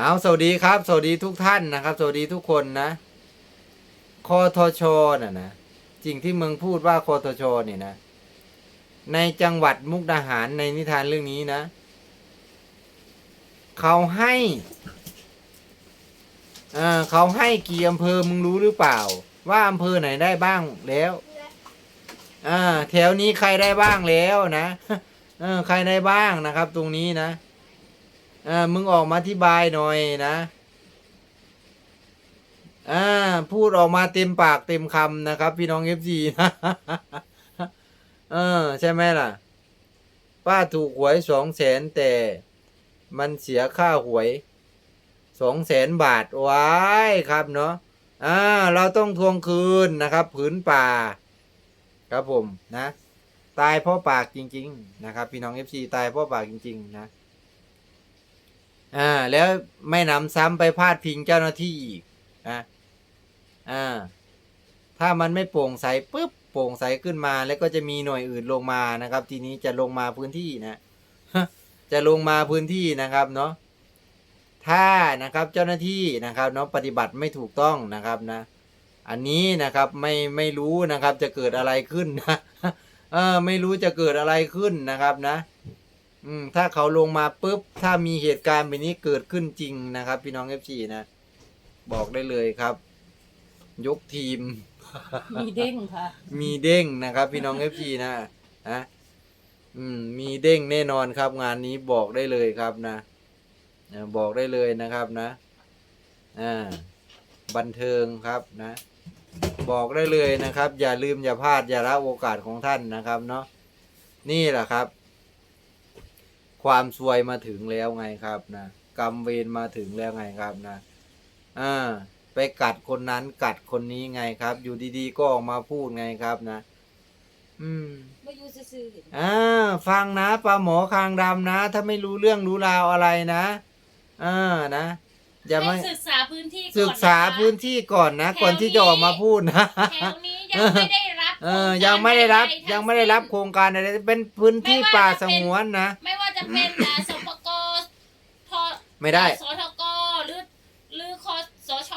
เอาสวัสดีครับ สวัสดีทุกท่านนะครับ สวัสดีทุกคนนะคอทชน่ะนะสิ่งที่มึงพูดว่าคอทชเนี่ยนะ ในจังหวัดมุกดาหารในนิทานเรื่องนี้นะ เขาให้เออเขาให้กี่อำเภอมึงรู้หรือเปล่า ว่าอำเภอไหนได้บ้างแล้วอ่าแถวนี้ใครได้บ้างแล้วนะเออใครได้บ้างนะครับ ตรงนี้นะ ออมึงออกมาอธิบายหน่อยนะอ่าพูดออกมาเต็มปากเต็มคำนะครับ พี่น้องเอฟซีนะเออ ใช่ไหมล่ะ ป้าถูกหวยสองแสนแต่ มันเสียค่าหวยสองแสนบาทว้ายครับเนาะอ่าเราต้องทวงคืนนะครับ ผืนป่า ครับผมนะ ตายเพราะปากจริง ๆ นะครับ พี่น้องเอฟซีตายเพราะปากจริง ๆ นะ อ่าแล้วไม่นำซ้ำไปพาดพิงเจ้าหน้าที่อีกนะอ่าถ้ามันไม่โปร่งใสปุ๊บโปร่งใสขึ้นมา แล้วก็จะมีหน่วยอื่นลงมานะครับ ทีนี้จะลงมาพื้นที่นะจะลงมาพื้นที่นะครับเนาะถ้านะครับเจ้าหน้าที่นะครับเนาะปฏิบัติไม่ถูกต้องนะครับนะ อันนี้นะครับไม่ไม่รู้นะครับจะเกิดอะไรขึ้นนะเออไม่รู้จะเกิดอะไรขึ้นนะครับนะ อืมถ้าเขาลงมาปุ๊บ ถ้ามีเหตุการณ์แบบนี้เกิดขึ้นจริงนะครับ พี่น้องเอฟซีนะ บอกได้เลยครับ ยกทีม มีเด้งค่ะ มีเด้งนะครับ พี่น้องเอฟซีนะฮะอืม มีเด้งแน่นอนครับ งานนี้บอกได้เลยครับนะอ่าบอกได้เลยนะครับนะอ่าบันเทิงครับนะ บอกได้เลยนะครับ อย่าลืมอย่าพลาดอย่าละโอกาสของท่านนะครับ เนาะนี่แหละครับ ความซวยมาถึงแล้วไงครับนะกรรมเวรมาถึงแล้วไงครับนะอ่าไปกัดคนนั้นกัดคนนี้ไงครับ อยู่ดีๆก็ออกมาพูดไงครับนะ อืมไม่อยู่ซื่อๆเห็นอ่าฟังนะปลาหมอคางดำนะ ถ้าไม่รู้เรื่องรู้ราวอะไรนะอ่านะอย่ามาให้ศึกษาพื้นที่ก่อนศึกษาพื้นที่ก่อนนะก่อนที่จะออกมาพูดนะแถวนี้ยังไม่ได้รับเออยังไม่ได้รับโครงการยังไม่ได้รับโครงการอะไรเป็นพื้นที่ป่าสงวนนะไม่ว่า จะเป็นอ่าสปกทไม่ได้ สทกหรือหรือคสช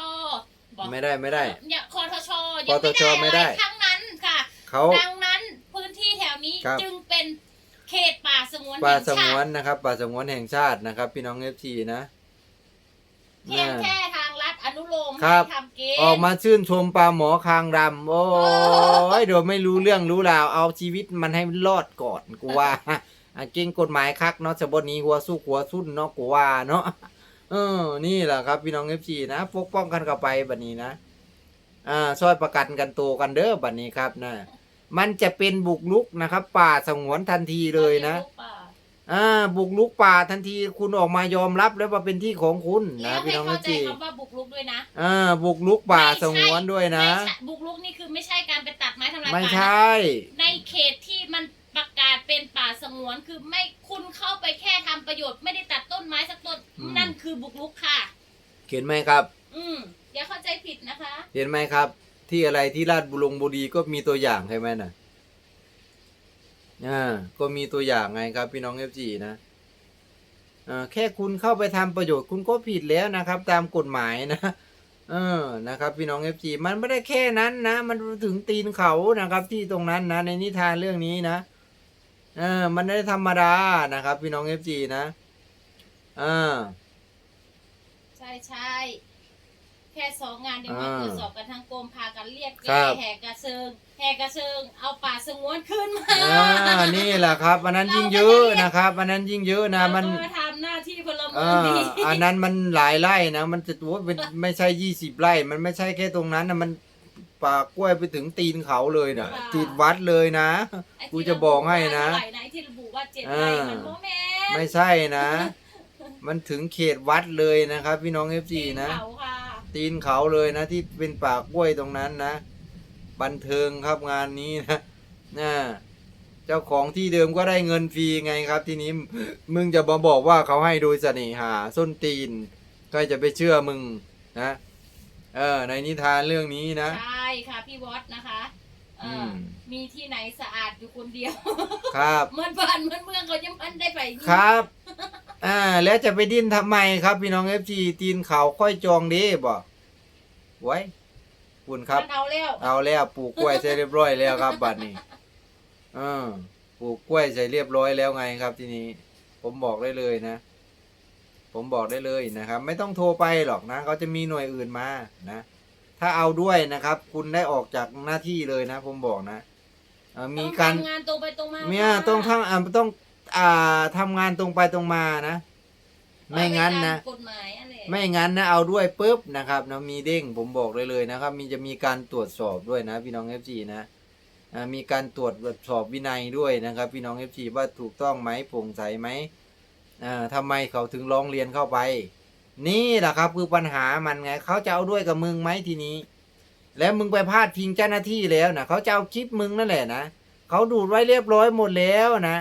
บอกไม่ได้ไม่ได้เนี่ยคอทชคอทชไม่ได้อะไรทั้งนั้นค่ะเขาดังนั้นพื้นที่แถวนี้ครับ จึงเป็นเขตป่าสงวนป่าแห่งสงชาวนตินะครับ ป่าสงวนแห่งชาตินะครับ พี่น้องเอฟซีนะเพียงแค่ทางรัฐอนุโลมครัให้บทำเกณฑ์ ออกมาชื่นชมปลาหมอคางดำโอ้ยโดยไม่รู้เรื่องรู้ราวเอาชีวิตมันให้รอดก่อนกูว่าอะ เก่งกฎหมายคักเนาะฉบับนี้หัวสู้หัวสุ่นเนาะกูว่าเนาะเออ นี่แหละครับพี่น้องเอฟซีนะปกป้องกันกันไปบัดนี้นะอ่าช่วยประกันกันตัวกันเด้อบัดนี้ครับนะมันจะเป็นบุกลุกนะครับ ป่าสงวนทันทีเลยนะลูกป่าอ่าบุกลุกป่าทันทีคุณออกมายอมรับแล้วว่าเป็นที่ของคุณแล้นะวพี่ให้น้องเอเข้าฟใจซีคำว่าบุกรุกด้วยนะอ่าบุกลุกป่าสงวนด้วยนะไม่ใช่บุกรุกนี่คือไม่ใช่การไปตัดไม้ทำลายไม่ป่าใชนะ่ในเขตที่มัน ประกาศเป็นป่าสงวนคือไม่คุณเข้าไปแค่ทำประโยชน์ไม่ได้ตัดต้นไม้สักต้นอืม นั่นคือบุกรุกค่ะเห็นไหมครับ อืมอย่าเข้าใจผิดนะคะ เห็นไหมครับ ที่อะไรที่ราชบุรงบุรีก็มีตัวอย่างใช่ไหมน่ะอ่าก็มีตัวอย่างไงครับ พี่น้องเอฟจีนะอ่าแค่คุณเข้าไปทำประโยชน์คุณก็ผิดแล้วนะครับ ตามกฎหมายนะเออนะครับ พี่น้องเอฟจีมันไม่ได้แค่นั้นนะ มันถึงตีนเขานะครับ ที่ตรงนั้นนะในนิทานเรื่องนี้นะ เออ มันไม่ได้ธรรมดานะครับ พี่น้องเอฟจีนะอ่าใช่ใช่แค่สองงานเดี๋ยวมาอ่าตรวจสอบกันทั้งกรมพากันเรียกครัแก้บแหกกระเซิงแหกกระเซิงเอาป่าสงวนขึ้นมา อ่านี่แหละครับอันนั้นยิ่งเยอะนะครับอันนั้นยิ่งเยอะนะมัน เราก็ทำหน้าที่พลเมืเอองอดีอันนั้นมันหลายไร่นะ มันจะตัวเป็นไม่ใช่ยี่สิบไร่ มันไม่ใช่แค่ตรงนั้นนะมัน ป่ากล้วยไปถึงตีนเขาเลยนะติดวัดเลยนะ ไอ้ที่กูจะบอกให้นะรบุว่าเท่าไหร่ไอ้ที่ระบุว่าเจ็ดอ่าไร่มันโมแม่นไม่ใช่นะ มันถึงเขตวัดเลยนะครับ พี่น้องเอฟซีนะ เขาค่ะตีนเขาเลยนะที่เป็นป่ากล้วยตรงนั้นนะ บันเทิงครับงานนี้นะนะเจ้าของที่เดิมก็ได้เงินฟรีไงครับ ทีนี้มึงจะมาบอกว่าเขาให้โดยเสน่หาส้นตีนใครจะไปเชื่อมึงนะ เออ ในนิทานเรื่องนี้นะ ใช่ค่ะพี่วอตนะคะเอออม มีที่ไหนสะอาดอยู่คนเดียว ครับเหมือนบ้านเหมือนเมืองเขายังมันได้ไปอยู่ครับ อ่า แล้วจะไปดิ้นทำไมครับ พี่น้องเอฟซีตีนเขาค่อยจองดีบ่ไว้คุณครับ มันเอาแล้วเอาแล้วปลูกกล้วยเสร็จเรียบร้อยแล้วครับ บัดนี้เออปลูกกล้วยเสร็จเรียบร้อยแล้วไงครับ ทีนี้ ผมบอกได้เลยนะ ผมบอกได้เลยนะครับ ไม่ต้องโทรไปหรอกนะเขาจะมีหน่วยอื่นมานะ ถ้าเอาด้วยนะครับ คุณได้ออกจากหน้าที่เลยนะ ผมบอกนะเอ่อมีต้องการทำงานตรงไปตรงมาเนี่ยค่ะต้องทำอ่าต้องอ่าทำงานตรงไปตรงมานะ ไม่งั้นนะเอาไปตามกฎหมายอะไรไม่งั้นนะเอาด้วยปุ๊บนะครับนะมีเด้งผมบอกเลยเลยนะครับ มีจะมีการตรวจสอบด้วยนะ พี่น้องเอฟซีนะอ่ามีการตรวจสอบวินัยด้วยนะครับ พี่น้องเอฟซีว่าถูกต้องไหมโปร่งใสไหมอ่า ทำไมเขาถึงร้องเรียนเข้าไป นี่แหละครับคือปัญหามันไงเขาจะเอาด้วยกับมึงไหมทีนี้ แล้วมึงไปพาดพิงเจ้าหน้าที่แล้วนะเขาจะเอาคลิปมึงนั่นแหละนะเขาดูดไว้เรียบร้อยหมดแล้วนะ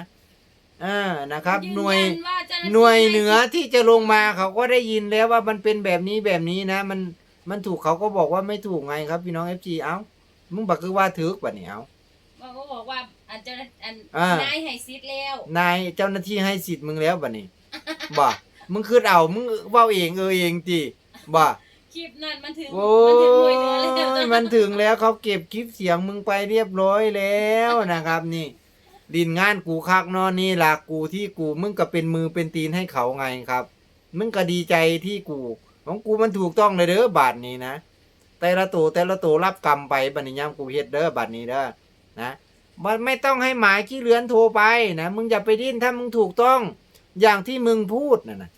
อ่านะครับ หน่วยยืนว่าเจ้าาที่หน่วยเหนือที่จะลงมาเขาก็ได้ยินแล้วว่ามันเป็นแบบนี้แบบนี้นะ มันมันถูกเขาก็บอกว่าไม่ถูกไงครับพี่น้องเอฟจีเอ้ามึงบักคือว่าถือกว่านี่เอ้า ว่าเขาบอกว่าอันเจ้าหน้าอันอ่านนายให้ซิดแล้ว นายเจ้าหน้าที่ให้สิทธิ์มึงแล้วบัดนี้ บ่มึงคือเอามึงเว้าเองเออเองจีบ่คลิปนั้นมันถึงโอ้มันถึงหน่วยเหนือแล้วยมันถึงแล้วเขาเก็บคลิปเสียงมึงไปเรียบร้อยแล้วนะครับ นี่ดินงานกูคักเนอนนี่ล่ะกูที่กูมึงก็เป็นมือเป็นตีนให้เขาไงครับ มึงก็ดีใจที่กู ของกูมันถูกต้องเลยเด้อบาทนี้นะแต่ละตัวแต่ละตัวรับกรรมไปบัดนี้ยามกูเฮ็ดเด้อบาทนี้เด้อ นะมันไม่ต้องให้หมายขี้เลือนโทรไปนะมึงอย่าไปดิ้นถ้ามึงถูกต้องอย่างที่มึงพูดน่ะนะ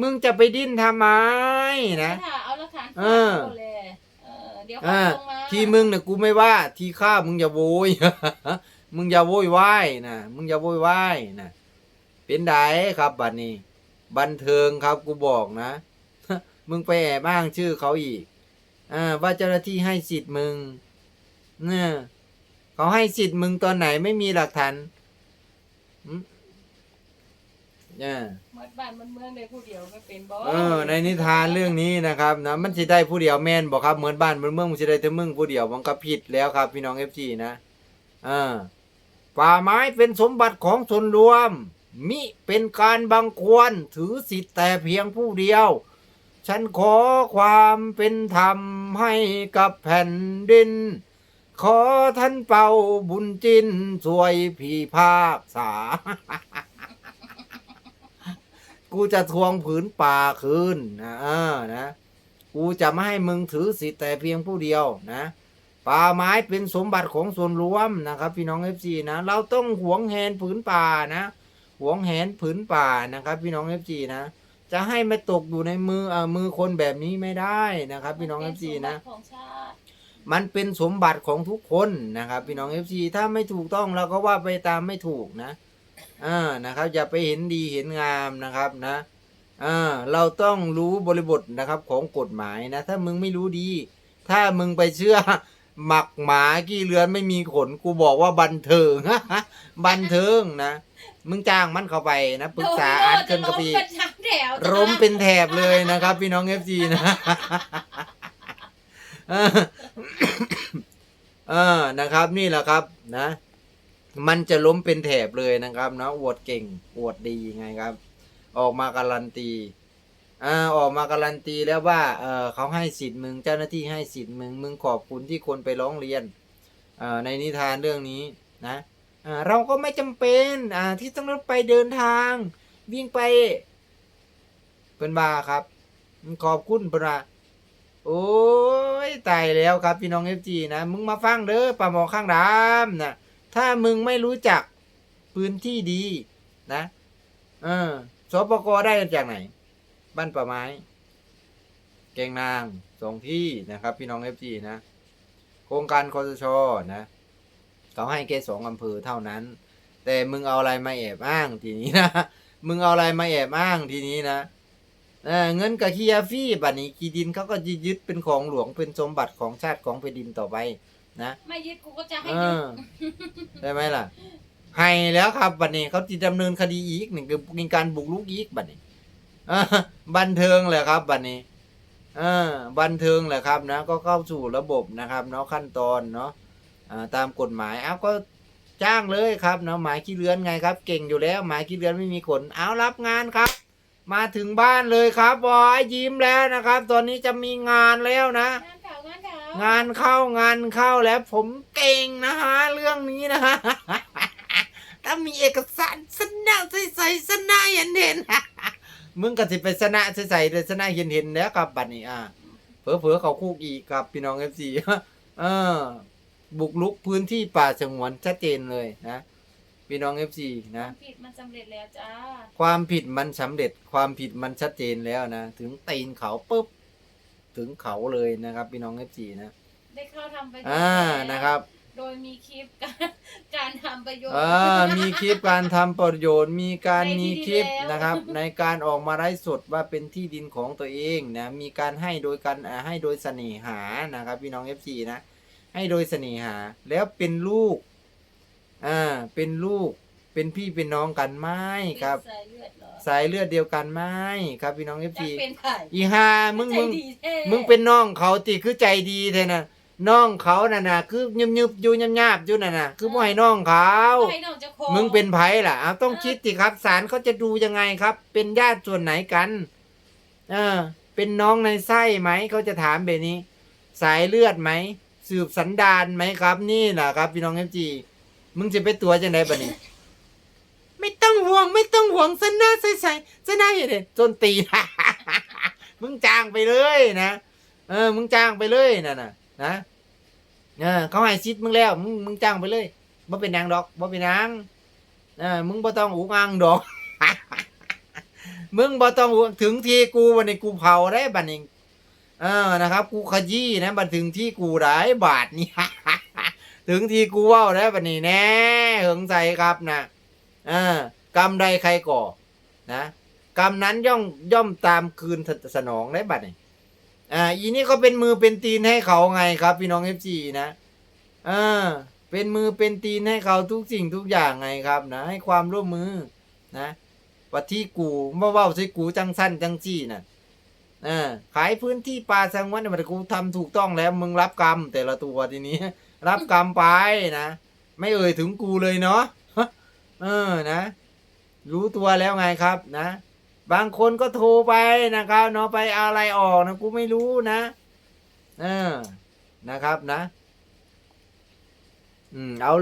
มึงจะไปดิ้นทำไมนะถ้าเอาหลักฐานเออหมดเลยเออเดี๋ยวอ่าเขาลงมาทีมึงเนี่ยกูไม่ว่า ทีข้ามึงอย่าโวย มึงอย่าโวยวายนะมึงอย่าโวยวายนะเป็นไดครับบัดนี้ บันเทิงครับกูบอกนะ มึงไปแอบอ้างชื่อเขาอีกอ่าว่าเจ้าหน้าที่ให้สิทธิ์มึงเนี่ย เขาให้สิทธิ์มึงตอนไหนไม่มีหลักฐานอืมเนี่ยหมดบ้านหมดเมืองได้ผู้เดียวไม่เป็นบ่เออ ในนิทานเรื่องนี้นะครับนะมันจะได้ผู้เดียวแม่นบอกครับเหมือนบ้านเหมือนเมืองมันจะได้แต่มึงผู้เดียวมันก็ผิดแล้วครับ พี่น้องเอฟซีนะอ่าป่าไม้เป็นสมบัติของส่วนรวม มิเป็นการบังควรถือสิทธิ์แต่เพียงผู้เดียว ฉันขอความเป็นธรรมให้กับแผ่นดิน ขอท่านเป่าบุญจินช่วยพี่ภาคษา กูจะทวงผืนป่าคืนนะเออนะ กูจะไม่ให้มึงถือสิทธิ์แต่เพียงผู้เดียวนะป่าไม้เป็นสมบัติของส่วนรวมนะครับ พี่น้องเอฟซีนะ เราต้องหวงแหนผืนป่านะ หวงแหนผืนป่านะครับ พี่น้องเอฟซีนะ จะให้มาตกอยู่ในมือเอ่อมือคนแบบนี้ไม่ได้นะครับ พี่น้องเอฟซีนะของชาติ มันเป็นสมบัติของทุกคนนะครับ พี่น้องเอฟซีถ้าไม่ถูกต้องเราก็ว่าไปตามไม่ถูกนะอ่านะครับ อย่าไปเห็นดีเห็นงามนะครับนะอ่าเราต้องรู้บริบทนะครับของกฎหมายนะ ถ้ามึงไม่รู้ดี ถ้ามึงไปเชื่อหมักหมากี่เรือนไม่มีขนกูบอกว่าบันเทิง บันเทิงนะ มึงจ้างมันเข้าไปนะปรึกษาอ่านเกินกระปีโดนจะล้มเป็นช้างแถวร่มเป็นแถบเลยนะครับ พี่น้องเอฟซีนะ เออเออนะครับนี่แหละครับนะ มันจะล้มเป็นแถบเลยนะครับเนาะอวดเก่งอวดดีไงครับ ออกมาการันตีอ่าออกมาการันตีแล้วว่าเออเขาให้สิทธิ์มึงเจ้าหน้าที่ให้สิทธิ์มึงมึงขอบคุณที่คนไปร้องเรียนอ่าในนิทานเรื่องนี้นะอ่าเราก็ไม่จำเป็นอ่าที่ต้องไปเดินทาง วิ่งไปเป็นบาครับ ขอบคุณปรา โอ้ยตายแล้วครับพี่น้องเอฟจีนะ มึงมาฟังเด้อปลาหมอข้างดำนะถ้ามึงไม่รู้จักพื้นที่ดีนะ เออสปกได้จากไหน บ้านป่าไม้ แกงนางสองที่นะครับ พี่น้องเอฟจีนะ โครงการคอสชนะเขาให้แค่สองอำเภอเท่านั้น แต่มึงเอาอะไรมาแอบอ้างทีนี้นะ มึงเอาอะไรมาแอบอ้างทีนี้นะ เออเงินกับเคียฟี่บัดนี้กีดินเขาก็ยึดเป็นของหลวงเป็นสมบัติของชาติของแผ่นดินต่อไป นะไม่ยึดกูก็จะให้เอยึดอได้ไหมล่ะให้แล้วครับบัดนี้เขาจะดำเนินคดีอีกหนึ่งคือมีการบุกรุกอีกบัดนี้เออบันเทิงเลยครับบัดนี้เออบันเทิงแหละครับนะ ก็เข้าสู่ระบบนะครับ เนาะขั้นตอนเนาะอ่าตามกฎหมายเอาก็จ้างเลยครับเนาะหมายขี้เลื้อนไงครับ เก่งอยู่แล้ว หมายขี้เลื้อนไม่มีขนเอารับงานครับ มาถึงบ้านเลยครับบอยยิ้มแล้วนะครับ ตอนนี้จะมีงานแล้วนะ งานเก่างานเก่างานเข้างานเข้าแล้วผมเก่งนะฮะเรื่องนี้นะฮะถ้ามีเอกสารสนะใส่ใส่สนะเห็นเห็นมึงก็สิไปสนะใส่ใส่เลยสนะเห็นเห็นแล้วครับบัดนี้อ่าเผลอเผลอๆเขาคุกอีกครับพี่น้องเอฟซีเออบุกลุกพื้นที่ป่าสงวนชัดเจนเลยนะ พี่น้องเอฟซีนะ ผิดมันสำเร็จแล้วจ้าความผิดมันสำเร็จความผิดมันชัดเจนแล้วนะ ถึงตีนเขาปุ๊บ ถึงเขาเลยนะครับพี่น้องเอฟซีนะ ได้เข้าทำประโยชน์อ่าแล้วนะครับ โดยมีคลิปการการทำประโยชน์ อ่ามีคลิปการทำประโยชน์ มีการในที่มีคลิปที่แล้ว นะครับ ในการออกมาไลฟ์สดว่าเป็นที่ดินของตัวเองนะ มีการให้โดยการอ่าให้โดยเสน่หานะครับ พี่น้องเอฟซีนะ ให้โดยเสน่หาแล้วเป็นลูก อ่าเป็นลูกเป็นพี่เป็นน้องกันไหมครับ สายเลือดเหรอสายเลือดเดียวกันไหมครับพี่น้องเอฟจะซีเป็นไผ่อีฮามึงใจมึงดีแท้มึงเป็นน้องเขาติคือใจดีแท้น่ะน้องเขาน่ะนะคือยึบยึบๆอยู่ยำยาบๆอยู่น่ะนะคือบ่ให้น้องเขาให้น้องเจะโคมึงเป็นไผล่ะเอาต้องคิดสิครับศาลเขาจะดูยังไงครับ เป็นญาติส่วนไหนกัน เออ เป็นน้องในไส้ไหมเขาจะถามแบบนี้ สายเลือดไหม สืบสันดานไหมครับ นี่แหละครับ พี่น้องเอฟจี มึงจะไปตัวจังไดบัดนี้ ไม่ต้องห่วง ไม่ต้องห่วงสนาใส่ใส่สนาเห็นเด่นจนตี มึงจ้างไปเลยนะเออ มึงจ้างไปเลยน่ะนะนะเออเขาให้ซิดมึงแล้ว มึงมึงจ้างไปเลยบ่เป็นนางดอกบ่เป็นนางเออมึงบ่ต้องอุกอังดอก มึงบ่ต้องถึงที่กูวันนี้กูเผาได้บัดนี้เออนะครับ กูขยี้นะบัดถึงที่กูได้บาทนี่ ถึงที่กูว้าได้บัดนี้แน่เหิงใจครับนะเออกรรมใดใครก่อ นะกรรมนั้นย่อมย่อมตามคืนสนองได้บัดนี้อ่าอีนี่ก็เป็นมือเป็นตีนให้เขาไงครับ พี่น้องเอฟซีนะเออเป็นมือเป็นตีนให้เขาทุกสิ่งทุกอย่างไงครับนะ ให้ความร่วมมือนะว่าที่กูเมื่อว่าใส่กูจังสั้นจังจี้น่ะเออขายพื้นที่ป่าสงวนเนี่ยมันกูทำถูกต้องแล้ว มึงรับกรรมแต่ละตัวทีนี้ รับกรรมไปนะ ไม่เอ่ยถึงกูเลยเนาะเออนะ รู้ตัวแล้วไงครับนะ บางคนก็โทรไปนะครับเนาะไปอาอะไรออกนะกูไม่รู้นะ เออนะครับนะ อืมเอา